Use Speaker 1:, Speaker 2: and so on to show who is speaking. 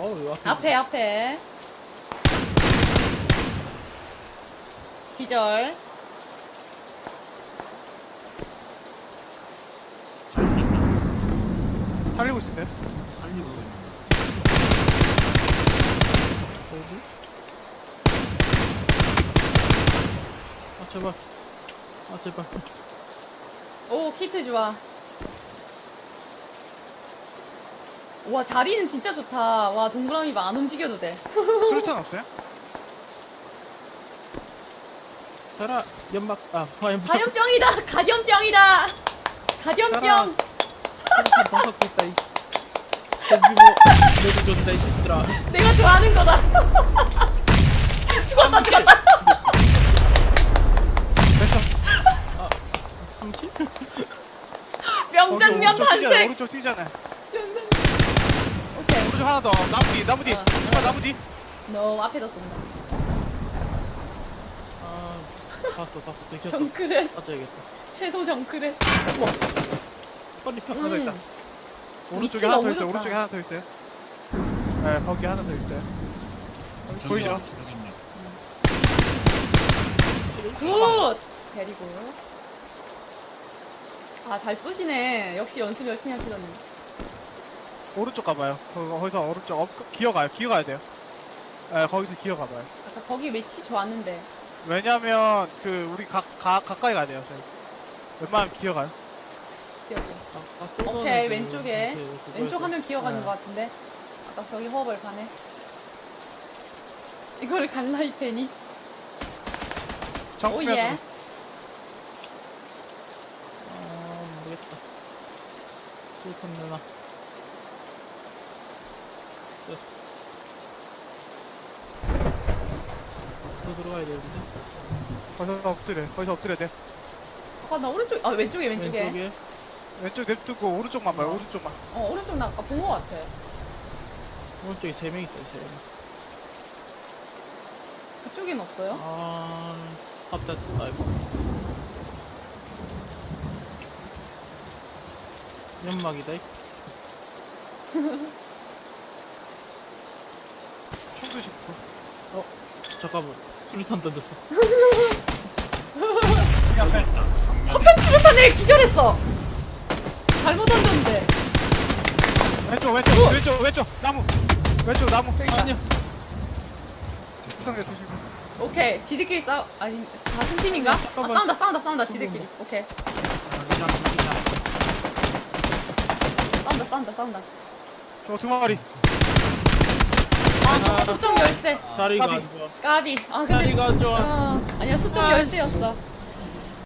Speaker 1: 어우 앞에
Speaker 2: 앞에. 기절.
Speaker 3: 살리고 있을 때.
Speaker 1: 살리고 어디? 아 제발. 아 제발.
Speaker 2: 오 키트 좋아 와 자리는 진짜 좋다. 와 동그라미 안 움직여도 돼.
Speaker 3: 수류탄 없어요?
Speaker 1: 자라 연막 아 화염병
Speaker 2: 가연병이다. 가연병.
Speaker 1: 수류탄 다섯 개 있다 이 거기 뭐 내도 줬다 이 새끼들아.
Speaker 2: 내가 좋아하는 거다. 죽었다 죽었다.
Speaker 3: 됐어.
Speaker 1: 30?
Speaker 2: 명장면
Speaker 3: 오른쪽 뛰잖아,
Speaker 2: 탄생.
Speaker 3: 오른쪽 뛰잖아. 오른쪽 하나 더. 나무 뒤, 나무 뒤.
Speaker 2: 어.
Speaker 3: 정말 나무 뒤.
Speaker 2: 너 앞에다 쏜다
Speaker 1: 아 봤어 봤어 들켰어
Speaker 2: 정크렛
Speaker 1: 빠져야겠다
Speaker 2: 최소 정크렛
Speaker 1: 빨리 펴
Speaker 3: 하나 더 있다.
Speaker 2: 음.
Speaker 3: 오른쪽에
Speaker 2: 위치
Speaker 3: 하나 더 있어요. 오른쪽에 하나 더 있어요. 네, 거기 하나 더 있어요. 보이죠?
Speaker 2: 굿 데리고 아 잘 쏘시네 역시 연습 열심히 하시더니
Speaker 3: 오른쪽 가봐요. 거- 거기서 오른쪽 업, 기어가요. 기어가야 돼요. 네, 거기서 기어가봐요.
Speaker 2: 아까 거기 위치 좋았는데
Speaker 3: 왜냐면 그 우리 가, 가 가까이 가야 돼요. 저희. 웬만하면 기어가요.
Speaker 2: 기억이
Speaker 1: 아, 아,
Speaker 2: 오케이,
Speaker 1: 그-
Speaker 2: 왼쪽에. 왼쪽 하면 기어가는
Speaker 3: 네.
Speaker 2: 것 같은데 아까 저기 허벌 가네 이걸 갈라 이 팬이
Speaker 3: 정면으로.
Speaker 2: 오예
Speaker 1: 아 모르겠다 수류탄 내놔 됐어 더 들어가야 되는데
Speaker 3: 거기서 엎드려. 거기서 엎드려야 돼.
Speaker 2: 아까 나 오른쪽 아 왼쪽에 왼쪽에
Speaker 1: 왼쪽에
Speaker 3: 왼쪽 냅두고 오른쪽만 봐요.
Speaker 1: 어.
Speaker 3: 오른쪽만.
Speaker 2: 어 오른쪽 나 아까 본것 같아
Speaker 1: 오른쪽에 세 명 있어요 세 명
Speaker 2: 그쪽엔 없어요?
Speaker 1: 아 앞다 아이고 연막이다 이.
Speaker 3: 총 드시고.
Speaker 1: 잠깐만 수류탄 던졌어
Speaker 3: 앞에.
Speaker 2: 화편 수류탄에 기절했어 잘못 던졌는데
Speaker 3: 왼쪽 왼쪽 왼쪽 왼쪽 나무. 왼쪽 나무.
Speaker 1: 아니야
Speaker 3: 구상자 드시고.
Speaker 2: 오케이 지들끼리 싸우 아니 같은 팀인가? 아
Speaker 1: 잠깐만.
Speaker 2: 싸운다 싸운다 싸운다 지들끼리 오케이 싸운다 싸운다 싸운다
Speaker 3: 저 두 마리.
Speaker 2: 아 수점 열쇠
Speaker 1: 자리가 좋아
Speaker 2: 까비 아 근데
Speaker 1: 자리가 안 좋아
Speaker 2: 어, 아니야
Speaker 1: 아,
Speaker 2: 열쇠였어